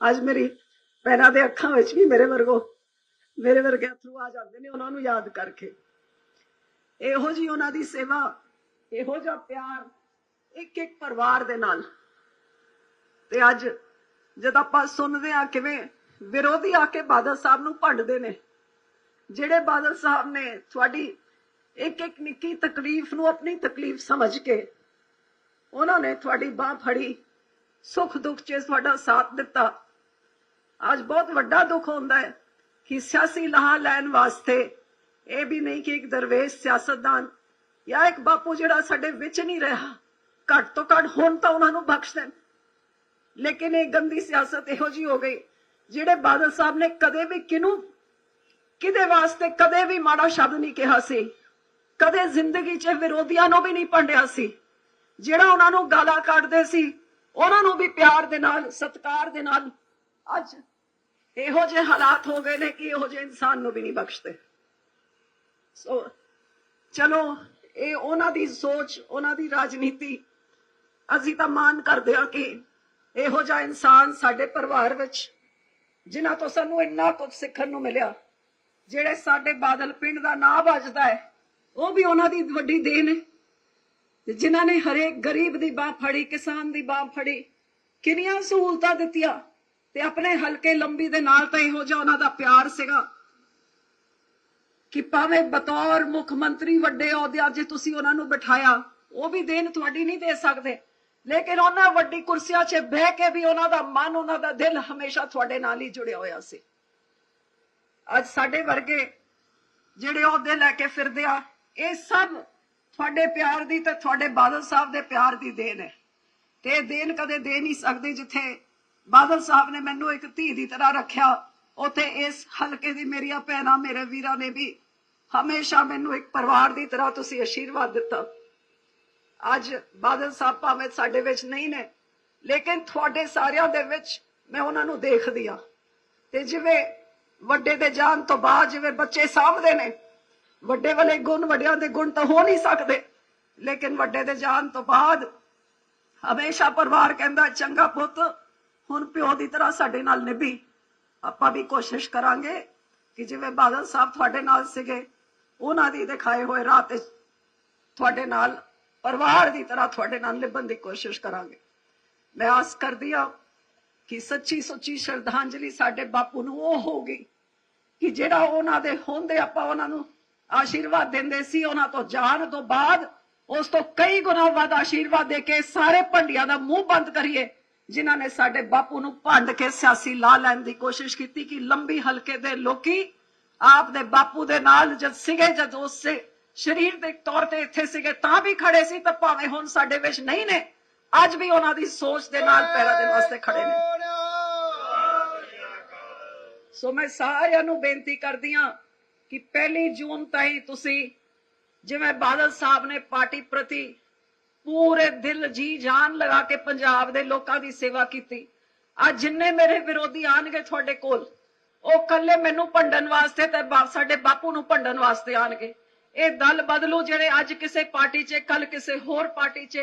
ਅੱਜ ਮੇਰੀ ਭੈਣਾਂ ਦੇ ਅੱਖਾਂ ਵਿੱਚ ਵੀ ਮੇਰੇ ਵਰਗੋ, ਮੇਰੇ ਵਰਗੇ ਅਥਰੂ ਆ ਜਾਂਦੇ ਨੇ, ਉਹਨਾਂ ਨੂੰ ਯਾਦ ਕਰਕੇ। ਇਹੋ ਜੀ ਉਹਨਾਂ ਦੀ ਸੇਵਾ, ਇਹੋ ਜਿਹਾ ਪਿਆਰ ਇੱਕ ਇੱਕ ਪਰਿਵਾਰ ਦੇ ਨਾਲ। ਤੇ ਅੱਜ ਜਦ ਆਪਾਂ ਸੁਣਦੇ ਆ ਕਿਵੇਂ ਵਿਰੋਧੀ ਆ ਕੇ ਬਾਦਲ ਸਾਹਿਬ ਨੂੰ ਭੰਡਦੇ ਨੇ, ਜਿਹੜੇ ਬਾਦਲ ਸਾਹਿਬ ਨੇ ਤੁਹਾਡੀ ਇੱਕ ਇੱਕ ਨਿੱਕੀ ਤਕਲੀਫ ਨੂੰ ਆਪਣੀ ਤਕਲੀਫ ਸਮਝ ਕੇ ਉਹਨਾਂ ਨੇ ਤੁਹਾਡੀ ਬਾਹ ਫੜੀ ਸੁੱਖ ਦੁੱਖ 'ਚ ਤੁਹਾਡਾ ਸਾਥ ਦਿੱਤਾ। ਅੱਜ ਬਹੁਤ ਵੱਡਾ ਦੁੱਖ ਹੁੰਦਾ ਹੈ ਕਿ ਸਿਆਸੀ ਲਾਹਾ ਲੈਣ ਵਾਸਤੇ ਇਹ ਵੀ ਨਹੀਂ ਕਿ ਇੱਕ ਦਰਵੇਸ਼ ਸਿਆਸਤਦਾਨ ਜਾਂ ਇੱਕ ਬਾਪੂ ਜਿਹੜਾ ਸਾਡੇ ਵਿੱਚ ਨਹੀਂ ਰਿਹਾ, ਘੱਟ ਤੋਂ ਘੱਟ ਹੁਣ ਤਾਂ ਉਹਨਾਂ ਨੂੰ ਬਖਸ਼ ਦੇਣ। ਲੇਕਿਨ ਇਹ ਗੰਦੀ ਸਿਆਸਤ ਇਹੋ ਜੀ ਹੋ ਗਈ, ਜਿਹੜੇ ਬਾਦਲ ਸਾਹਿਬ ਨੇ ਕਦੇ ਵੀ ਕਿਨੂੰ ਕਿਦੇ ਵਾਸਤੇ ਕਦੇ ਵੀ ਮਾੜਾ ਸ਼ਬਦ ਨਹੀਂ ਕਿਹਾ ਸੀ, ਕਦੇ ਜ਼ਿੰਦਗੀ 'ਚ ਵਿਰੋਧੀਆਂ ਨੂੰ ਵੀ ਨਹੀਂ ਭੰਡਿਆ ਸੀ। ਜਿਹੜਾ ਉਹਨਾਂ ਨੂੰ ਗਾਲਾਂ ਕੱਢਦੇ ਸੀ, ਉਹਨਾਂ ਨੂੰ ਵੀ ਪਿਆਰ ਦੇ ਨਾਲ, ਸਤਿਕਾਰ ਦੇ ਨਾਲ ਅੱਜ ਇਹੋ ਜਿਹੇ ਹਾਲਾਤ ਹੋ ਗਏ ਨੇ ਕਿ ਇਹੋ ਜਿਹੇ ਇਨਸਾਨ ਨੂੰ ਵੀ ਨਹੀਂ ਬਖਸ਼ਦੇ। ਸੋ, ਚਲੋ, ਇਹ ਉਹਨਾਂ ਦੀ ਸੋਚ, ਉਹਨਾਂ ਦੀ ਰਾਜਨੀਤੀ ਅਸੀਂ ਤਾਂ ਮਾਨ ਕਰਦੇ ਹਾਂ ਕਿ ਇਹੋ ਜਿਹਾ ਇਨਸਾਨ ਸਾਡੇ ਪਰਿਵਾਰ ਵਿੱਚ, ਜਿਨ੍ਹਾਂ ਤੋਂ ਸਾਨੂੰ ਇੰਨਾ ਕੁਝ ਸਿੱਖਣ ਨੂੰ ਮਿਲਿਆ, ਜਿਹੜੇ ਸਾਡੇ ਬਾਦਲ ਪਿੰਡ ਦਾ ਨਾਂ ਵੱਜਦਾ ਹੈ, ਉਹ ਵੀ ਉਹਨਾਂ ਦੀ ਵੱਡੀ ਦੇਣ ਹੈ। ਤੇ ਜਿਨ੍ਹਾਂ ਨੇ ਹਰੇਕ ਗਰੀਬ ਦੀ ਬਾਹ ਫੜੀ, ਕਿਸਾਨ ਦੀ ਬਾਹ ਫੜੀ, ਕਿੰਨੀਆਂ ਸਹੂਲਤਾਂ ਦਿੱਤੀਆਂ। ਤੇ ਆਪਣੇ ਹਲਕੇ ਲੰਬੀ ਦੇ ਨਾਲ ਤਾਂ ਇਹੋ ਜਿਹਾ ਉਹਨਾਂ ਦਾ ਪਿਆਰ ਸੀਗਾ ਕਿ ਭਾਵੇਂ ਬਤੌਰ ਮੁੱਖ ਮੰਤਰੀ ਵੱਡੇ ਅਹੁਦਿਆਂ 'ਚ ਤੁਸੀਂ ਉਹਨਾਂ ਨੂੰ ਬਿਠਾਇਆ, ਉਹ ਵੀ ਦੇਣ ਤੁਹਾਡੀ ਨਹੀਂ ਦੇ ਸਕਦੇ। ਲੇਕਿਨ ਉਹਨਾਂ ਵੱਡੀ ਕੁਰਸੀਆਂ 'ਚ ਬਹਿ ਕੇ ਵੀ ਉਹਨਾਂ ਦਾ ਮਨ, ਉਹਨਾਂ ਦਾ ਦਿਲ ਹਮੇਸ਼ਾ ਤੁਹਾਡੇ ਨਾਲ ਹੀ ਜੁੜਿਆ ਹੋਇਆ ਸੀ। ਅੱਜ ਸਾਡੇ ਵਰਗੇ ਜਿਹੜੇ ਅਹੁਦੇ ਲੈ ਕੇ ਫਿਰਦੇ ਆ, ਇਹ ਸਭ ਤੁਹਾਡੇ ਪਿਆਰ ਦੀ ਤੇ ਤੁਹਾਡੇ ਬਾਦਲ ਸਾਹਿਬ ਦੇ ਪਿਆਰ ਦੀ ਦੇਣ ਹੈ। ਤੇ ਇਹ ਦੇਣ ਕਦੇ ਦੇ ਨਹੀਂ ਸਕਦੇ ਜਿੱਥੇ ਬਾਦਲ ਸਾਹਿਬ ਨੇ ਮੈਨੂੰ ਇੱਕ ਧੀ ਦੀ ਤਰ੍ਹਾਂ ਰੱਖਿਆ। ਉਥੇ ਇਸ ਹਲਕੇ ਦੀ ਮੇਰੀਆਂ ਭੈਣਾਂ, ਮੇਰੇ ਵੀਰਾਂ ਨੇ ਵੀ ਹਮੇਸ਼ਾ ਮੈਨੂੰ ਇੱਕ ਪਰਿਵਾਰ ਦੀ ਤਰ੍ਹਾਂ ਤੁਸੀਂ ਆਸ਼ੀਰਵਾਦ ਦਿੱਤਾ। ਅੱਜ ਬਾਦਲ ਸਾਹਿਬ ਭਾਵੇਂ ਸਾਡੇ ਵਿੱਚ ਨਹੀਂ ਨੇ, ਲੇਕਿਨ ਤੁਹਾਡੇ ਸਾਰਿਆਂ ਦੇ ਵਿੱਚ ਮੈਂ ਉਹਨਾਂ ਨੂੰ ਦੇਖਦੀ ਆ ਤੇ ਜਿਵੇਂ ਵੱਡੇ ਦੇ ਜਾਣ ਤੋਂ ਬਾਅਦ ਜਿਵੇਂ ਬੱਚੇ ਸਾਂਭਦੇ ਨੇ, ਵੱਡੇ ਵਾਲੇ ਗੁਣ, ਵੱਡਿਆਂ ਦੇ ਗੁਣ ਤਾਂ ਹੋ ਨਹੀਂ ਸਕਦੇ, ਲੇਕਿਨ ਵੱਡੇ ਦੇ ਜਾਣ ਤੋਂ ਬਾਅਦ ਹਮੇਸ਼ਾ ਪਰਿਵਾਰ ਕਹਿੰਦਾ, ਚੰਗਾ ਪੁੱਤ ਹੁਣ ਪਿਓ ਦੀ ਤਰ੍ਹਾਂ ਸਾਡੇ ਨਾਲ ਨਿਭੀ। ਆਪਾਂ ਵੀ ਕੋਸ਼ਿਸ਼ ਕਰਾਂਗੇ ਕਿ ਜਿਵੇਂ ਬਾਦਲ ਸਾਹਿਬ ਤੁਹਾਡੇ ਨਾਲ ਸੀਗੇ, ਉਹਨਾਂ ਦੀ ਦਿਖਾਏ ਹੋਏ ਰਾਹ ਤੇ ਤੁਹਾਡੇ ਨਾਲ, ਪਰਿਵਾਰ ਦੀ ਤਰ੍ਹਾਂ ਤੁਹਾਡੇ ਨਾਲ ਨਿਭਣ ਦੀ ਕੋਸ਼ਿਸ਼ ਕਰਾਂਗੇ। ਮੈਂ ਆਸ ਕਰਦੀ ਹਾਂ ਕਿ ਸੱਚੀ ਸੁੱਚੀ ਸ਼ਰਧਾਂਜਲੀ ਸਾਡੇ ਬਾਪੂ ਨੂੰ ਉਹ ਹੋਗੀ ਕਿ ਜਿਹੜਾ ਉਹਨਾਂ ਦੇ ਹੁੰਦੇ ਆਪਾਂ ਉਹਨਾਂ ਨੂੰ ਆਸ਼ੀਰਵਾਦ ਦਿੰਦੇ ਸੀ, ਉਹਨਾਂ ਤੋਂ ਜਾਣ ਤੋਂ ਬਾਅਦ ਉਸ ਤੋਂ ਕਈ ਗੁਣਾ ਵੱਧ ਆਸ਼ੀਰਵਾਦ ਦੇ ਕੇ ਸਾਰੇ ਭੰਡੀਆਂ ਦਾ ਮੂੰਹ ਬੰਦ ਕਰੀਏ। ਜਿਨ੍ਹਾਂ ਨੇ ਸਾਡੇ ਬਾਪੂ ਨੂੰ ਭੰਡ ਕੇ ਸਿਆਸੀ ਲਾ ਲੈਣ ਦੀ ਕੋਸ਼ਿਸ਼ ਕੀਤੀ ਕਿ ਲੰਬੀ ਹਲਕੇ ਦੇ ਲੋਕੀ ਆਪ ਦੇ ਬਾਪੂ ਦੇ ਨਾਲ ਜਦ ਸੀਗੇ, ਜਦ ਉਸੇ ਸਰੀਰ ਦੇ ਤੌਰ ਤੇ ਇੱਥੇ ਸੀਗੇ, ਤਾਂ ਵੀ ਖੜੇ ਸੀ, ਤਾਂ ਭਾਵੇਂ ਹੁਣ ਸਾਡੇ ਵਿੱਚ ਨਹੀਂ ਨੇ, ਅੱਜ ਵੀ ਉਹਨਾਂ ਦੀ ਸੋਚ ਦੇ ਨਾਲ ਪੈਰਾਂ ਦੇ ਵਾਸਤੇ ਖੜੇ ਨੇ। ਸੋ ਮੈਂ ਸਾਰਿਆਂ ਨੂੰ ਬੇਨਤੀ ਕਰਦੀ ਹਾਂ ਕਿ ਪਹਿਲੀ ਜੂਨ ਤਾਈਂ ਤੁਸੀਂ ਜਿਵੇਂ ਬਾਦਲ ਸਾਹਿਬ ਨੇ ਪਾਰਟੀ ਪ੍ਰਤੀ ਪੂਰੇ ਦਿਲ ਜੀ ਜਾਨ ਲਗਾ ਕੇ ਪੰਜਾਬ ਦੇ ਲੋਕਾਂ ਦੀ ਸੇਵਾ ਕੀਤੀ। ਅੱਜ ਜਿੰਨੇ ਮੇਰੇ ਵਿਰੋਧੀ ਆਣਗੇ ਤੁਹਾਡੇ ਕੋਲ, ਉਹ ਕੱਲੇ ਮੈਨੂੰ ਭੰਡਣ ਵਾਸਤੇ ਤੇ ਸਾਡੇ ਬਾਪੂ ਨੂੰ ਭੰਡਣ ਵਾਸਤੇ ਆਣਗੇ। ਇਹ ਦਲ ਬਦਲੂ ਜਿਹੜੇ ਅੱਜ ਕਿਸੇ ਪਾਰਟੀ 'ਚ ਕੱਲ ਕਿਸੇ ਹੋਰ ਪਾਰਟੀ 'ਚ।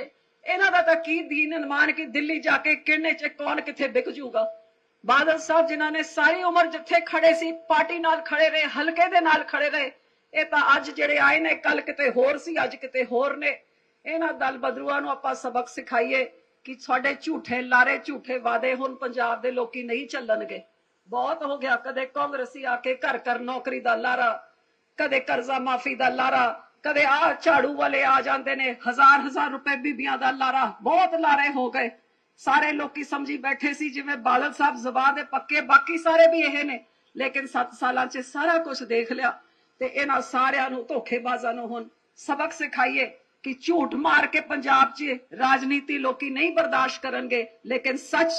ਇਹਨਾਂ ਦਾ ਤਾਂ ਕੀ ਦੀਨ ਅਨਮਾਨ ਕਿ ਦਿੱਲੀ ਜਾ ਕੇ ਕਿਹਨੇ 'ਚ, ਕੌਣ ਕਿੱਥੇ ਵਿਕ ਜੂਗਾ ਬਾਦਲ ਸਾਹਿਬ ਜਿਨ੍ਹਾਂ ਨੇ ਸਾਰੀ ਉਮਰ ਜਿੱਥੇ ਖੜੇ ਸੀ, ਪਾਰਟੀ ਨਾਲ ਖੜੇ ਰਹੇ, ਹਲਕੇ ਦੇ ਨਾਲ ਖੜੇ ਰਹੇ, ਇਹ ਤਾਂ ਅੱਜ ਜਿਹੜੇ ਆਏ ਨੇ ਕੱਲ ਕਿਤੇ ਹੋਰ ਸੀ, ਅੱਜ ਕਿਤੇ ਹੋਰ ਨੇ। ਇਹਨਾਂ ਦਲ ਬਦਰੂਆਂ ਨੂੰ ਆਪਾਂ ਸਬਕ ਸਿਖਾਈਏ ਕਿ ਸਾਡੇ ਝੂਠੇ ਲਾਰੇ, ਝੂਠੇ ਵਾਦੇ ਹੁਣ ਪੰਜਾਬ ਦੇ ਲੋਕੀ ਨਹੀਂ ਚੱਲਣਗੇ। ਬਹੁਤ ਹੋ ਗਿਆ ਕਦੇ ਕਾਂਗਰਸੀ ਆ ਕੇ ਘਰ ਘਰ ਨੌਕਰੀ ਦਾ ਲਾਰਾ, ਕਦੇ ਕਰਜ਼ਾ ਮਾਫੀ ਦਾ ਲਾਰਾ, ਕਦੇ ਆ ਝਾੜੂ ਵਾਲੇ ਆ ਜਾਂਦੇ ਨੇ, ਹਜ਼ਾਰ ਹਜ਼ਾਰ ਰੁਪਏ ਬੀਬੀਆਂ ਦਾ ਲਾਰਾ, ਬਹੁਤ ਲਾਰੇ ਹੋ ਗਏ। ਸਾਰੇ ਲੋਕੀ ਸਮਝੀ ਬੈਠੇ ਸੀ, ਜਿਵੇਂ ਬਾਦਲ ਸਾਹਿਬ ਜ਼ਬਾਨ ਦੇ ਪੱਕੇ, ਬਾਕੀ ਸਾਰੇ ਵੀ ਇਹ ਨੇ। ਲੇਕਿਨ 7 ਸਾਲਾਂ 'ਚ ਸਾਰਾ ਕੁਝ ਦੇਖ ਲਿਆ ਤੇ ਇਹਨਾਂ ਸਾਰਿਆਂ ਨੂੰ ਧੋਖੇਬਾਜ਼ਾਂ ਨੂੰ ਹੁਣ ਸਬਕ ਸਿਖਾਈਏ। ਕਿ ਝੂਠ ਮਾਰ ਕੇ ਪੰਜਾਬ 'ਚ ਰਾਜਨੀਤੀ ਲੋਕੀ ਨਹੀਂ ਬਰਦਾਸ਼ਤ ਕਰਨਗੇ, ਲੇਕਿਨ ਸੱਚ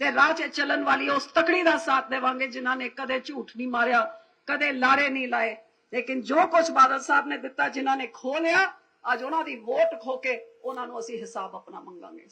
ਤੇ ਰਾਹ 'ਚ ਚੱਲਣ ਵਾਲੀ ਉਸ ਤਕੜੀ ਦਾ ਸਾਥ ਦੇਵਾਂਗੇ ਜਿਨ੍ਹਾਂ ਨੇ ਕਦੇ ਝੂਠ ਨਹੀਂ ਮਾਰਿਆ, ਕਦੇ ਲਾਰੇ ਨਹੀਂ ਲਾਏ। ਲੇਕਿਨ ਜੋ ਕੁਝ ਬਾਦਲ ਸਾਹਿਬ ਨੇ ਦਿੱਤਾ, ਜਿਨ੍ਹਾਂ ਨੇ ਖੋ ਲਿਆ, ਅੱਜ ਉਹਨਾਂ ਦੀ ਵੋਟ ਖੋ ਕੇ ਉਹਨਾਂ ਨੂੰ ਅਸੀਂ ਹਿਸਾਬ ਆਪਣਾ ਮੰਗਾਂਗੇ।